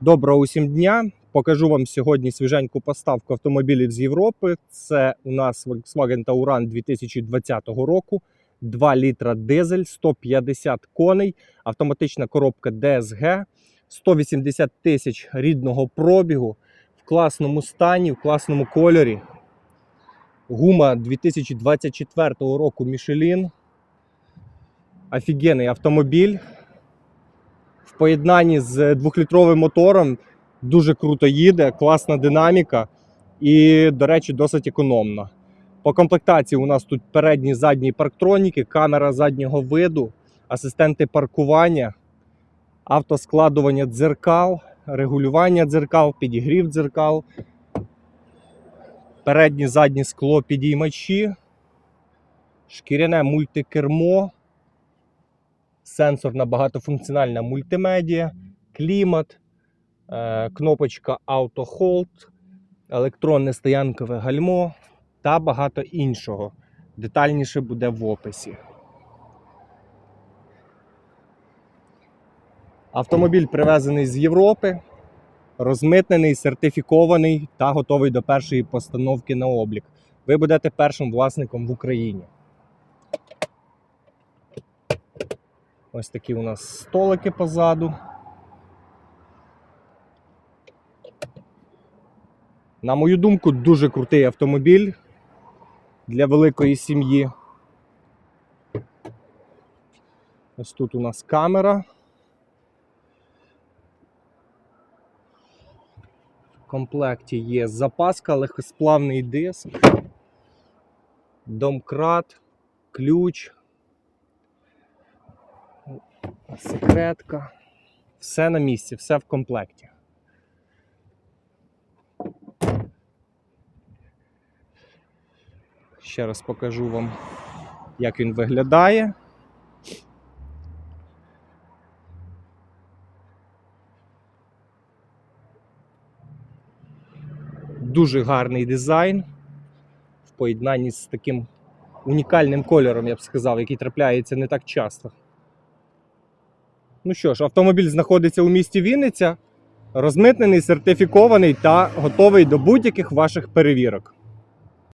Доброго усім дня! Покажу вам сьогодні свіженьку поставку автомобілів з Європи. Це у нас Volkswagen Tauran 2020 року. 2 літра дизель, 150 коней, автоматична коробка DSG, 180 тисяч рідного пробігу в класному стані, в класному кольорі. Гума 2024 року Michelin. Офігенний автомобіль. В поєднанні з двохлітровим мотором дуже круто їде, класна динаміка і, до речі, досить економна. По комплектації у нас тут передні задні парктроніки, камера заднього виду, асистенти паркування, автоскладування дзеркал, регулювання дзеркал, підігрів дзеркал, переднє заднє скло підіймачі, шкіряне мультикермо, сенсорна багатофункціональна мультимедіа, клімат, е, кнопочка Auto Hold, електронне стоянкове гальмо та багато іншого. Детальніше буде в описі. Автомобіль привезений з Європи, розмитнений, сертифікований та готовий до першої постановки на облік. Ви будете першим власником в Україні. Ось такі у нас столики позаду. На мою думку, дуже крутий автомобіль для великої сім'ї. Ось тут у нас камера. В комплекті є запаска, легкосплавний диск, домкрат, ключ, секретка. Все на місці, все в комплекті. Ще раз покажу вам, як він виглядає. Дуже гарний дизайн в поєднанні з таким унікальним кольором, я б сказав, який трапляється не так часто. Ну що ж, автомобіль знаходиться у місті Вінниця, розмитнений, сертифікований та готовий до будь-яких ваших перевірок.